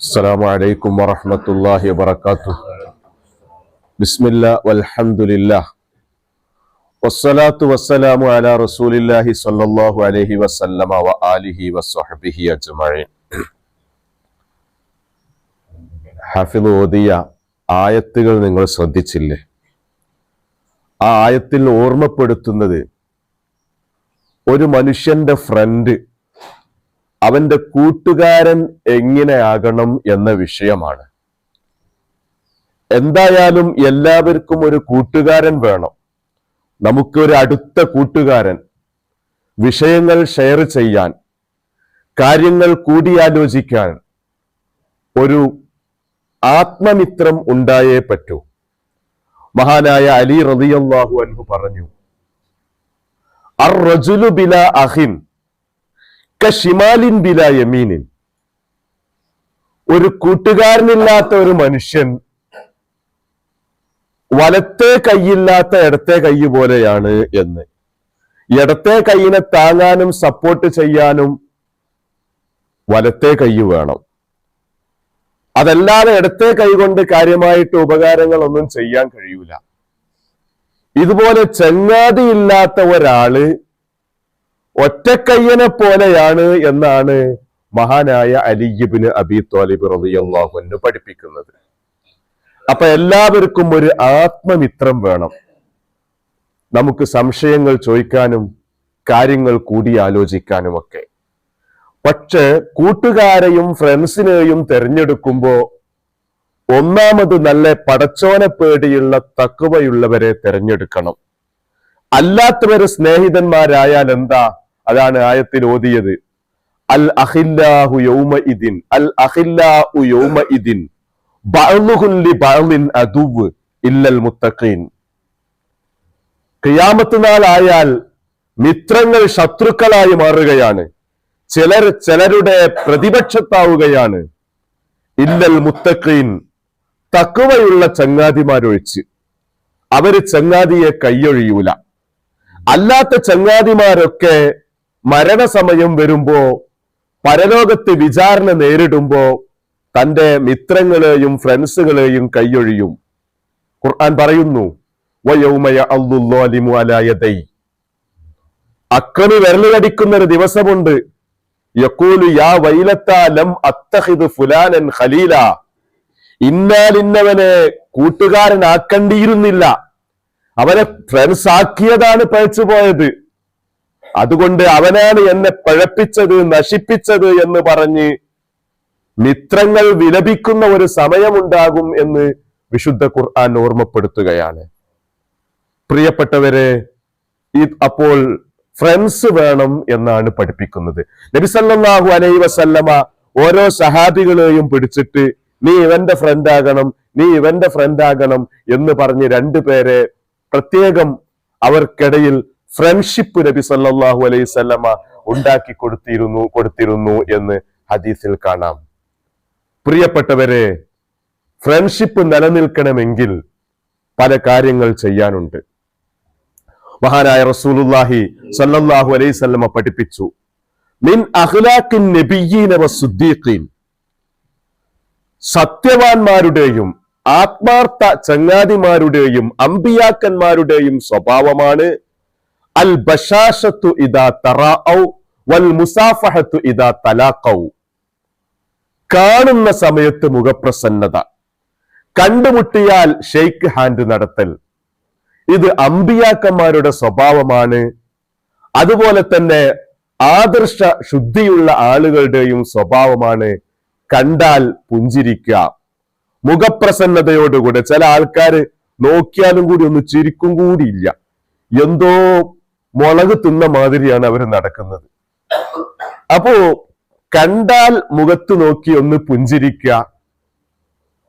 السلام عليكم ورحمة الله وبركاته بسم الله والحمد لله والصلاة والسلام على رسول الله صلى الله عليه وسلم وآله وصحبه أجمعين ഹാഫിദ് ഓതിയ ആയത്തുകൾ നിങ്ങൾ ശ്രദ്ധിച്ചില്ലേ ആ ആയത്തിൽ ഓർമ്മപ്പെടുത്തുന്നത് ഒരു മനുഷ്യന്റെ ഫ്രണ്ട് അവന്റെ കൂട്ടുകാരൻ എങ്ങനെയാകണം എന്ന വിഷയമാണ്. എന്തായാലും എല്ലാവർക്കും ഒരു കൂട്ടുകാരൻ വേണം. നമുക്കൊരു അടുത്ത കൂട്ടുകാരൻ വിഷയങ്ങൾ ഷെയർ ചെയ്യാൻ കാര്യങ്ങൾ കൂടിയാലോചിക്കാൻ ഒരു ആത്മമിത്രം ഉണ്ടായേ പറ്റൂ. മഹാനായ അലി റളിയല്ലാഹു അൻഹു പറഞ്ഞു അർ റജുലു ബില അഹിൻ കഷിമാലിൻ ബില യമീനിൻ. ഒരു കൂട്ടുകാരനില്ലാത്ത ഒരു മനുഷ്യൻ വലത്തെ കൈയില്ലാത്ത ഇടത്തെ കൈ പോലെയാണ് എന്ന്. ഇടത്തെ കൈയിനെ താങ്ങാനും സപ്പോർട്ട് ചെയ്യാനും വലത്തെ കൈ വേണം. അതല്ലാതെ ഇടത്തെ കൈ കൊണ്ട് കാര്യമായിട്ട് ഉപകാരങ്ങളൊന്നും ചെയ്യാൻ കഴിയൂല. ഇതുപോലെ ചങ്ങാതിയില്ലാത്ത ഒരാൾ ഒറ്റക്കയ്യനെ പോലെയാണ് എന്നാണ് മഹാനായ അലിയിബിന് അബി തോലിബ് റളിയല്ലാഹു പഠിപ്പിക്കുന്നത്. അപ്പൊ എല്ലാവർക്കും ഒരു ആത്മമിത്രം വേണം. നമുക്ക് സംശയങ്ങൾ ചോദിക്കാനും കാര്യങ്ങൾ കൂടി ആലോചിക്കാനും ഒക്കെ. പക്ഷെ കൂട്ടുകാരെയും ഫ്രണ്ട്സിനെയും തിരഞ്ഞെടുക്കുമ്പോ ഒന്നാമത് നല്ല പടച്ചോനെ പേടിയുള്ള തക്കുവയുള്ളവരെ തിരഞ്ഞെടുക്കണം. അല്ലാത്തവര് സ്നേഹിതന്മാരായാൽ എന്താ? അതാണ് ആയത്തിൽ ഓതിയത്. അൽ അഹില്ലാഹു യൗമ ഇതിൻ അൽ അഹില്ലാഹു യൗമ ഇതിൻ ബഅ്ലുഹും ലി ബഅ്ലിൻ ഇല്ലൽ മുത്തഖീൻ. മിത്രങ്ങൾ ശത്രുക്കളായി മാറുകയാണ്. ചിലർ ചിലരുടെ പ്രതിപക്ഷത്താവുകയാണ്. ഇല്ലൽ മുത്തഖീൻ തക്കുവയുള്ള ചങ്ങാതിമാരൊഴിച്ച്. അവർ ചങ്ങാതിയെ കൈയൊഴിയൂല. അല്ലാത്ത ചങ്ങാതിമാരൊക്കെ മരണസമയം വരുമ്പോ പരലോകത്ത് വിചാരണ നേരിടുമ്പോ തന്റെ മിത്രങ്ങളെയും ഫ്രണ്ട്സുകളെയും കൈയൊഴിയും. ഖുർആൻ പറയുന്നു അക്രമി വിരലുകടിക്കുന്ന ഒരു ദിവസമുണ്ട്. യക്കൂലു യാ വൈലത്ത അത്തഹിദ് ഫുലാനൻ ഖലീല. ഇന്നാലിന്നവനെ കൂട്ടുകാരനാക്കണ്ടിയിരുന്നില്ല. അവനെ ഫ്രണ്ട്സ് ആക്കിയതാണ് പഴച്ചു പോയത് അതുകൊണ്ട് അവനാണ് എന്നെ പഴപ്പിച്ചത് നശിപ്പിച്ചത് എന്ന് പറഞ്ഞ് മിത്രങ്ങൾ വിലപിക്കുന്ന ഒരു സമയമുണ്ടാകും എന്ന് വിശുദ്ധ ഖുർആൻ ഓർമ്മപ്പെടുത്തുകയാണ്. പ്രിയപ്പെട്ടവരെ ഈ അപ്പോൾ ഫ്രണ്ട്സ് വേണം എന്നാണ് പഠിപ്പിക്കുന്നത്. നബിസല്ലാഹു അലൈ വസല്ലമ ഓരോ സഹാബികളെയും പിടിച്ചിട്ട് നീ ഇവന്റെ ഫ്രണ്ട് ആകണം നീ ഇവന്റെ ഫ്രണ്ട് ആകണം എന്ന് പറഞ്ഞ് രണ്ടുപേരെ പ്രത്യേകം അവർക്കിടയിൽ ഫ്രണ്ട്ഷിപ്പ് നബി സല്ലാഹു അലൈഹി സ്വല്ലമ ഉണ്ടാക്കി കൊടുത്തിരുന്നു കൊടുത്തിരുന്നു എന്ന് ഹദീസിൽ കാണാം. പ്രിയപ്പെട്ടവരെ ഫ്രണ്ട്ഷിപ്പ് നിലനിൽക്കണമെങ്കിൽ പല കാര്യങ്ങൾ ചെയ്യാനുണ്ട്. മഹാനായ റസൂലുല്ലാഹി സല്ലാഹു അലൈഹി സ്വല്ലമ പഠിപ്പിച്ചു. മിൻ അഖ്ലാഖിൻ വസുദ്ദീഖീൻ സത്യവാന്മാരുടെയും ആത്മാർത്ഥ ചങ്ങാതിമാരുടെയും അമ്പിയാക്കന്മാരുടെയും സ്വഭാവമാണ് അൽ ഇദാ വൽ മുസാഫഹത്തു ഇദാ കാണുന്ന സമയത്ത് മുഖപ്രസന്നത. കണ്ടുമുട്ടിയാൽ ഷെയ്ക്ക് ഹാൻഡ് നടത്തൽ. ഇത് അമ്പിയാക്കന്മാരുടെ സ്വഭാവമാണ്. അതുപോലെ തന്നെ ആദർശ ശുദ്ധിയുള്ള ആളുകളുടെയും സ്വഭാവമാണ് കണ്ടാൽ പുഞ്ചിരിക്കുക. മുഖപ്രസന്നതയോടുകൂടെ ചില ആൾക്കാർ നോക്കിയാലും കൂടി ഒന്ന് ചിരിക്കും കൂടിയില്ല. എന്തോ മുളക് തിന്ന മാതിരിയാണ് അവർ നടക്കുന്നത്. അപ്പോ കണ്ടാൽ മുഖത്ത് നോക്കി ഒന്ന് പുഞ്ചിരിക്ക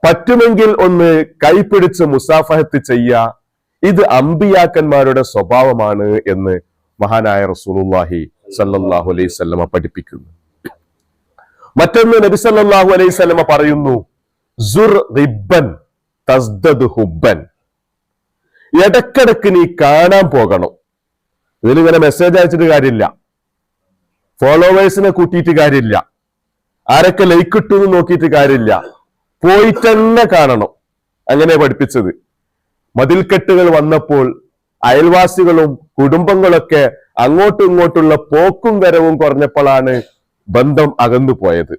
പറ്റുമെങ്കിൽ ഒന്ന് കൈപിടിച്ച് മുസാഫഹത്ത് ചെയ്യുക. ഇത് അമ്പിയാക്കന്മാരുടെ സ്വഭാവമാണ് എന്ന് മഹാനായ റസൂലുള്ളാഹി സല്ലല്ലാഹു അലൈഹി വസല്ലമ പഠിപ്പിക്കുന്നു. മറ്റൊന്ന് നബി സല്ലല്ലാഹു അലൈഹി വസല്ലമ പറയുന്നു സുർ റിബൻ തസ്ദദ് ഹുബൻ ഇടക്കിടക്ക് നീ കാണാൻ പോകണം. ഇതിലിങ്ങനെ മെസ്സേജ് അയച്ചിട്ട് കാര്യമില്ല. ഫോളോവേഴ്സിനെ കൂട്ടിയിട്ട് കാര്യമില്ല. ആരൊക്കെ ലൈക്ക് ഇട്ടു എന്ന് നോക്കിയിട്ട് കാര്യമില്ല. പോയിട്ട് തന്നെ കാണണം. അങ്ങനെ പഠിപ്പിച്ചത്. മതിൽക്കെട്ടുകൾ വന്നപ്പോൾ അയൽവാസികളും കുടുംബങ്ങളൊക്കെ അങ്ങോട്ടും ഇങ്ങോട്ടുള്ള പോക്കും വരവും കുറഞ്ഞപ്പോഴാണ് ബന്ധം അകന്നു പോയത്.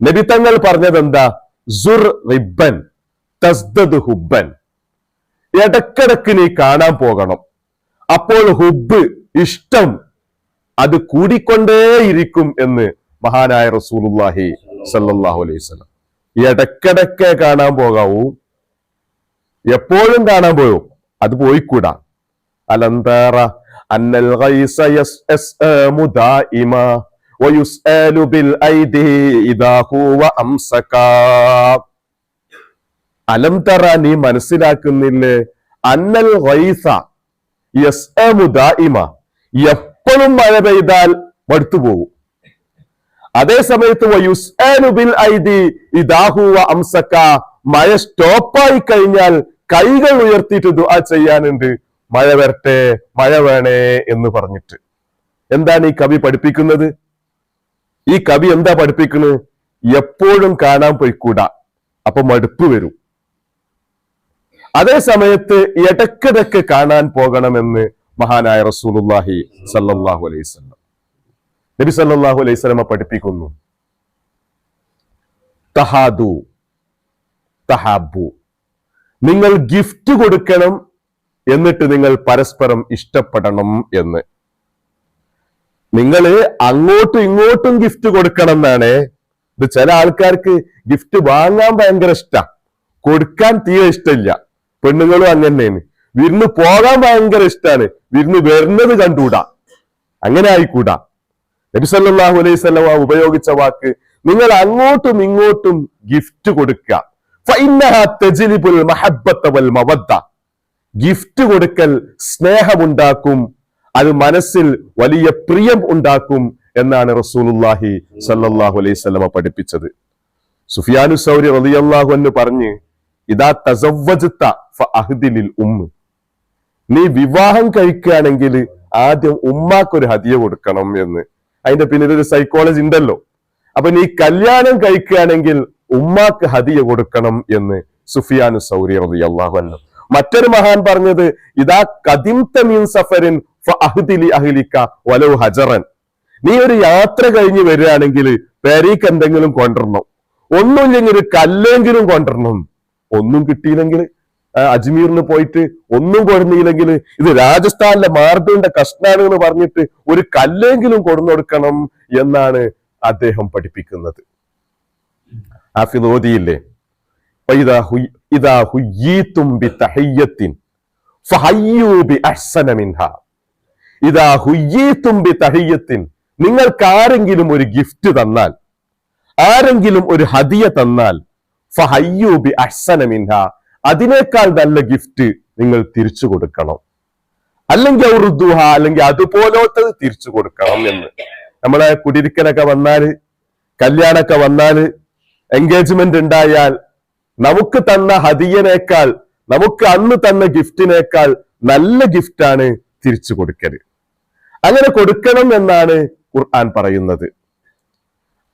നബിത്തങ്ങൾ പറഞ്ഞത് എന്താ? സുർ റിബൻ തസ്ദദ് ഹുബൻ ഇടക്കിടക്ക് നീ കാണാൻ പോകണം. അപ്പോൾ ഹുബ് ഇഷ്ടം അത് കൂടിക്കൊണ്ടേയിരിക്കും എന്ന് മഹാനായ റസൂലുല്ലാഹി സല്ലല്ലാഹു അലൈഹി വസല്ലം. ഇടക്കിടക്ക് കാണാൻ പോകാവൂ. എപ്പോഴും കാണാൻ പോയോ? അത് പോയിക്കൂടാ. അലന്തറ അന്നൽ അലം തറ നീ മനസ്സിലാക്കുന്നില്ലേ? അന്നൽ എപ്പോഴും മഴ പെയ്താൽ മടുത്തു പോകും. അതേ സമയത്ത് മഴ സ്റ്റോപ്പായി കഴിഞ്ഞാൽ കൈകൾ ഉയർത്തിയിട്ട് ദുആ ചെയ്യാനുണ്ട്. മഴ വരട്ടെ മഴ വേണേ എന്ന് പറഞ്ഞിട്ട്. എന്താണ് ഈ കവി പഠിപ്പിക്കുന്നത്? ഈ കവി എന്താ പഠിപ്പിക്കുന്നത് എപ്പോഴും കാണാൻ പോയിക്കൂടാ. അപ്പൊ മടുപ്പ് വരും. അതേ സമയത്ത് ഇടക്കിടക്ക് കാണാൻ പോകണമെന്ന് മഹാനായ റസൂലുല്ലാഹി സല്ലല്ലാഹു അലൈഹി വസല്ലം. നബി സല്ലല്ലാഹു അലൈഹി വസല്ലമ പഠിപ്പിക്കുന്നു. തഹാദു തഹാബു നിങ്ങൾ ഗിഫ്റ്റ് കൊടുക്കണം എന്നിട്ട് നിങ്ങൾ പരസ്പരം ഇഷ്ടപ്പെടണം എന്ന്. നിങ്ങൾ അങ്ങോട്ടും ഇങ്ങോട്ടും ഗിഫ്റ്റ് കൊടുക്കണം എന്നാണ്. ഇത് ചില ആൾക്കാർക്ക് ഗിഫ്റ്റ് വാങ്ങാൻ ഭയങ്കര ഇഷ്ട. കൊടുക്കാൻ തീരെ ഇഷ്ടമില്ല. പെണ്ണുങ്ങളും അങ്ങനെയാണ്. വിരുന്ന് പോകാൻ ഭയങ്കര ഇഷ്ടമാണ് വിരുന്ന് വരുന്നത് കണ്ടുകൂടാ. അങ്ങനെ ആയിക്കൂടാ. നബിസല്ലാഹു അലൈഹി വസല്ലമ ഉപയോഗിച്ച വാക്ക് നിങ്ങൾ അങ്ങോട്ടും ഇങ്ങോട്ടും ഗിഫ്റ്റ് കൊടുക്കുക. ഗിഫ്റ്റ് കൊടുക്കൽ സ്നേഹമുണ്ടാക്കും അത് മനസ്സിൽ വലിയ പ്രിയം ഉണ്ടാക്കും എന്നാണ് റസൂലുള്ളാഹി സല്ലാഹു അലൈഹി വസല്ലമ പഠിപ്പിച്ചത്. സുഫിയാനു സൗരി റളിയല്ലാഹു അൻഹു പറഞ്ഞ് ഇതാ തസവ്വജ്ത ഫഅഹ്ദിലിൽ ഉമ്മ. നീ വിവാഹം കഴിക്കുകയാണെങ്കിൽ ആദ്യം ഉമ്മാക്കൊരു ഹദിയ കൊടുക്കണം എന്ന്. അതിന്റെ പിന്നിൽ ഒരു സൈക്കോളജി ഉണ്ടല്ലോ. അപ്പൊ നീ കല്യാണം കഴിക്കുകയാണെങ്കിൽ ഉമ്മാക്ക് ഹദിയ കൊടുക്കണം എന്ന് സുഫിയാനു സൗരി അള്ളാഹു അൻഹു. മറ്റൊരു മഹാൻ പറഞ്ഞത് ഇതാ കദിംത സഫരിൻ ഫഅഹ്ദിലി അഹ്ലിക വലൗ ഹജറൻ. നീ ഒരു യാത്ര കഴിഞ്ഞ് വരികയാണെങ്കിൽ പേരീക്ക് എന്തെങ്കിലും കൊണ്ടുവരണം. ഒന്നുമില്ലെങ്കിൽ ഒരു കല്ലെങ്കിലും കൊണ്ടുവരണം. ഒന്നും കിട്ടിയില്ലെങ്കിൽ അജ്മീറിന് പോയിട്ട് ഒന്നും കൊടുന്നില്ലെങ്കിൽ ഇത് രാജസ്ഥാനിലെ മാർബിളിന്റെ കഷ്ണാണ് എന്ന് പറഞ്ഞിട്ട് ഒരു കല്ലെങ്കിലും കൊടുന്നു കൊടുക്കണം എന്നാണ് അദ്ദേഹം പഠിപ്പിക്കുന്നത്. ഹാഫിദ് ഓതിയില്ലേ നിങ്ങൾക്ക് ആരെങ്കിലും ഒരു ഗിഫ്റ്റ് തന്നാൽ ആരെങ്കിലും ഒരു ഹദിയ തന്നാൽ അഹ്സന അതിനേക്കാൾ നല്ല ഗിഫ്റ്റ് നിങ്ങൾ തിരിച്ചു കൊടുക്കണം. അല്ലെങ്കിൽ ഔറുദ്ദുഹ അല്ലെങ്കിൽ അതുപോലത്തത് തിരിച്ചു കൊടുക്കണം എന്ന്. നമ്മളെ കുടിരിക്കലൊക്കെ വന്നാൽ കല്യാണമൊക്കെ വന്നാൽ എൻഗേജ്മെന്റ് ഉണ്ടായാൽ നമുക്ക് തന്ന ഹതിയനേക്കാൾ നമുക്ക് അന്ന് തന്ന ഗിഫ്റ്റിനേക്കാൾ നല്ല ഗിഫ്റ്റാണ് തിരിച്ചു കൊടുക്കൽ. അങ്ങനെ കൊടുക്കണം എന്നാണ് ഖുർആൻ പറയുന്നത്.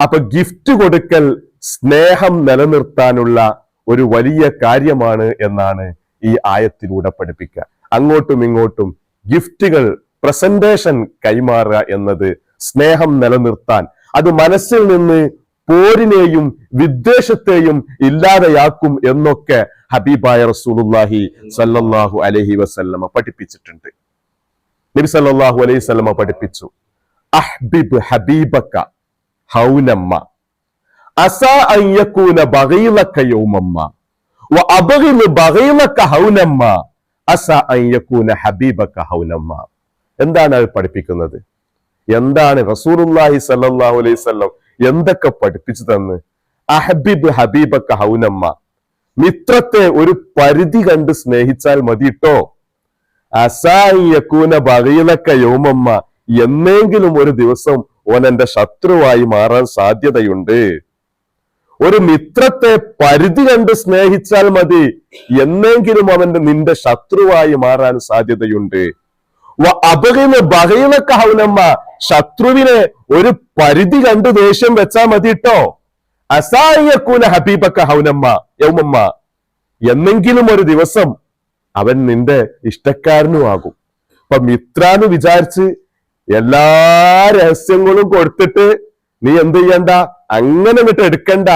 അപ്പൊ ഗിഫ്റ്റ് കൊടുക്കൽ സ്നേഹം നിലനിർത്താനുള്ള ഒരു വലിയ കാര്യമാണ് എന്നാണ് ഈ ആയത്തിലൂടെ പഠിപ്പിക്കുക. അങ്ങോട്ടും ഇങ്ങോട്ടും ഗിഫ്റ്റുകൾ പ്രസന്റേഷൻ കൈമാറുക എന്നത് സ്നേഹം നിലനിർത്താൻ. അത് മനസ്സിൽ നിന്ന് പോരിനെയും വിദ്വേഷത്തെയും ഇല്ലാതെയാക്കും എന്നൊക്കെ ഹബീബായ റസൂലുല്ലാഹി സല്ലല്ലാഹു അലഹി വസല്ലമ പഠിപ്പിച്ചിട്ടുണ്ട്. നബി സല്ലല്ലാഹു അലൈഹി വസല്ലമ പഠിപ്പിച്ചു. അഹ്ബിബ് ഹബീബക്ക ഹൗനമ്മ അസാ എന്താണ് അത് പഠിപ്പിക്കുന്നത്? എന്താണ് റസൂലുള്ളാഹി സല്ലാഹു അലൈഹി വസല്ലം എന്തൊക്കെ പഠിപ്പിച്ചു തന്ന്? അഹബിബ് ഹബീബക്ക ഹൗനമ്മ. മിത്രത്തെ ഒരു പരിധി കണ്ട് സ്നേഹിച്ചാൽ മതിട്ടോ അസായിയക്കൂന ബഗീലക്ക യോമമ്മ. എന്നെങ്കിലും ഒരു ദിവസം ഓൻ എന്റെ ശത്രുവായി മാറാൻ സാധ്യതയുണ്ട്. ഒരു മിത്രത്തെ പരിധി കണ്ട് സ്നേഹിച്ചാൽ മതി. എന്നെങ്കിലും അവന്റെ നിന്റെ ശത്രുവായി മാറാൻ സാധ്യതയുണ്ട്. അബഗിന് ഹൗനമ്മ ശത്രുവിനെ ഒരു പരിധി കണ്ട് ദേഷ്യം വെച്ചാ മതി കേട്ടോ അസായക്കൂല ഹബീബക്ക ഹൗനമ്മ യൗമമ്മ. എന്നെങ്കിലും ഒരു ദിവസം അവൻ നിന്റെ ഇഷ്ടക്കാരനും ആകും അപ്പൊ മിത്രാന്ന് വിചാരിച്ച് എല്ലാ രഹസ്യങ്ങളും കൊടുത്തിട്ട് നീ എന്ത് ചെയ്യണ്ട? അങ്ങനെ വിട്ട് എടുക്കണ്ട.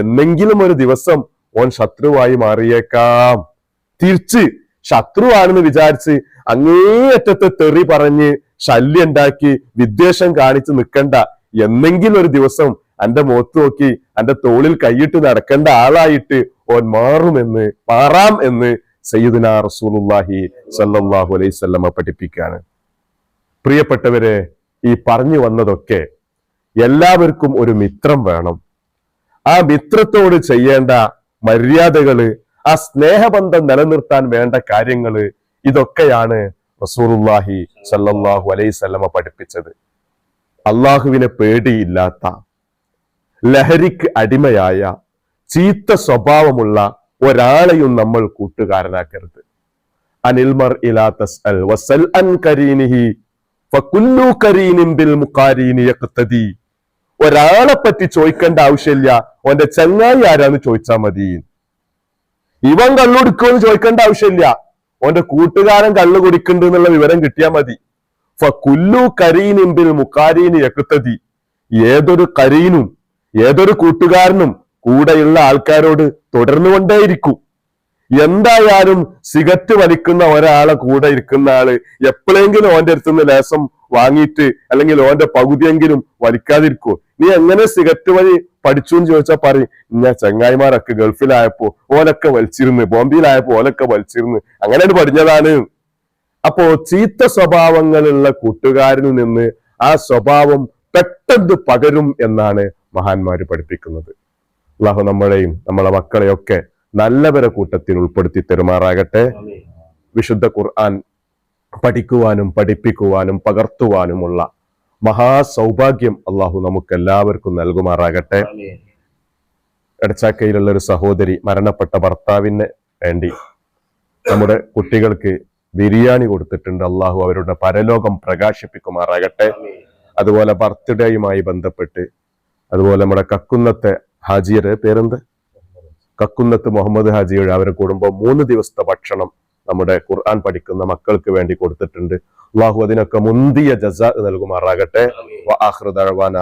എന്നെങ്കിലും ഒരു ദിവസം ഓൻ ശത്രുവായി മാറിയേക്കാം. തിരിച്ച് ശത്രുവാണെന്ന് വിചാരിച്ച് അങ്ങേയറ്റത്തെ തെറി പറഞ്ഞ് ശല്യം ഉണ്ടാക്കി വിദ്വേഷം കാണിച്ച് നിൽക്കണ്ട എന്നെങ്കിലും ഒരു ദിവസം അന്റെ മുഖത്ത് നോക്കി അന്റെ തോളിൽ കൈയിട്ട് നടക്കേണ്ട ആളായിട്ട് ഓൻ മാറുമെന്ന് മാറാം എന്ന് സയ്യിദുന റസൂലുള്ളാഹി സല്ലല്ലാഹു അലൈഹി വസല്ലം പഠിപ്പിക്കുകയാണ്. പ്രിയപ്പെട്ടവരെ ഈ പറഞ്ഞു വന്നതൊക്കെ എല്ലാവർക്കും ഒരു മിത്രം വേണം. ആ മിത്രത്തോട് ചെയ്യേണ്ട മര്യാദകൾ ആ സ്നേഹബന്ധം നിലനിർത്താൻ വേണ്ട കാര്യങ്ങൾ ഇതൊക്കെയാണ് റസൂലുള്ളാഹി സല്ലാഹു അലൈഹി സ്വല്ലമ പഠിപ്പിച്ചത്. അള്ളാഹുവിനെ പേടിയില്ലാത്ത ലഹരിക്ക് അടിമയായ ചീത്ത സ്വഭാവമുള്ള ഒരാളെയും നമ്മൾ കൂട്ടുകാരനാക്കരുത്. അനിൽമർ ഇലാ ഒരാളെ പറ്റി ചോദിക്കേണ്ട ആവശ്യമില്ല. ഓന്റെ ചങ്ങായി ആരാന്ന് ചോദിച്ചാൽ മതി. ഇവൻ കള്ളുടിക്കുമെന്ന് ചോദിക്കേണ്ട ആവശ്യമില്ല. ഓന്റെ കൂട്ടുകാരൻ കള്ളു കുടിക്കുന്നുണ്ട് എന്നുള്ള വിവരം കിട്ടിയാൽ മതി. കുല്ലു കരീനിമ്പിൽ മുക്കാരീന് എക്കുത്തതി ഏതൊരു കരീനും ഏതൊരു കൂട്ടുകാരനും കൂടെയുള്ള ആൾക്കാരോട് തുടർന്നുകൊണ്ടേയിരിക്കും. എന്തായാലും സിഗരറ്റ് വലിക്കുന്ന ഒരാളെ കൂടെ ഇരിക്കുന്ന ആൾ എപ്പോഴെങ്കിലും ഓന്റെ അടുത്തുനിന്ന് ലേസം വാങ്ങിയിട്ട് അല്ലെങ്കിൽ ഓന്റെ പകുതിയെങ്കിലും വലിക്കാതിരിക്കോ നീ എങ്ങനെ സിഗരറ്റ് വലി പഠിച്ചു എന്ന് ചോദിച്ചാൽ പറയും ഞാൻ ചങ്ങായിമാരൊക്കെ ഗൾഫിലായപ്പോ ഓലൊക്കെ വലിച്ചിരുന്ന് ബോംബെയിലായപ്പോ ഓലൊക്കെ വലിച്ചിരുന്ന് അങ്ങനെയാണ് പഠിഞ്ഞതാണ്. അപ്പോ ചീത്ത സ്വഭാവങ്ങളുള്ള കൂട്ടുകാരിൽ നിന്ന് ആ സ്വഭാവം പെട്ടെന്ന് പകരും എന്നാണ് മഹാന്മാര് പഠിപ്പിക്കുന്നത്. അള്ളാഹു നമ്മളെയും നമ്മളെ മക്കളെയൊക്കെ നല്ലവരെ കൂട്ടത്തിൽ ഉൾപ്പെടുത്തി തെരുമാറാകട്ടെ വിശുദ്ധ ഖുർആൻ പഠിക്കുവാനും പഠിപ്പിക്കുവാനും പകർത്തുവാനുമുള്ള മഹാസൗഭാഗ്യം അള്ളാഹു നമുക്ക് എല്ലാവർക്കും നൽകുമാറാകട്ടെ. എടച്ചാക്കയിലുള്ള ഒരു സഹോദരി മരണപ്പെട്ട ഭർത്താവിന് വേണ്ടി നമ്മുടെ കുട്ടികൾക്ക് ബിരിയാണി കൊടുത്തിട്ടുണ്ട്. അള്ളാഹു അവരുടെ പരലോകം പ്രകാശിപ്പിക്കുമാറാകട്ടെ. അതുപോലെ ബർത്ത്ഡേയുമായി ബന്ധപ്പെട്ട് അതുപോലെ നമ്മുടെ കക്കുന്നത്തെ ഹാജിയുടെ പേരെന്ത്? കക്കുന്നത്ത് മുഹമ്മദ് ഹാജിയുടെ അവരുടെ കുടുംബം മൂന്ന് ദിവസത്തെ ഭക്ഷണം നമ്മുടെ ഖുർആൻ പഠിക്കുന്ന മക്കൾക്ക് വേണ്ടി കൊടുത്തിട്ടുണ്ട്. അള്ളാഹു അതിനൊക്കെ മുന്തിയ ജസ നൽകുമാറാകട്ടെ. ആഖിറു ദഅവാന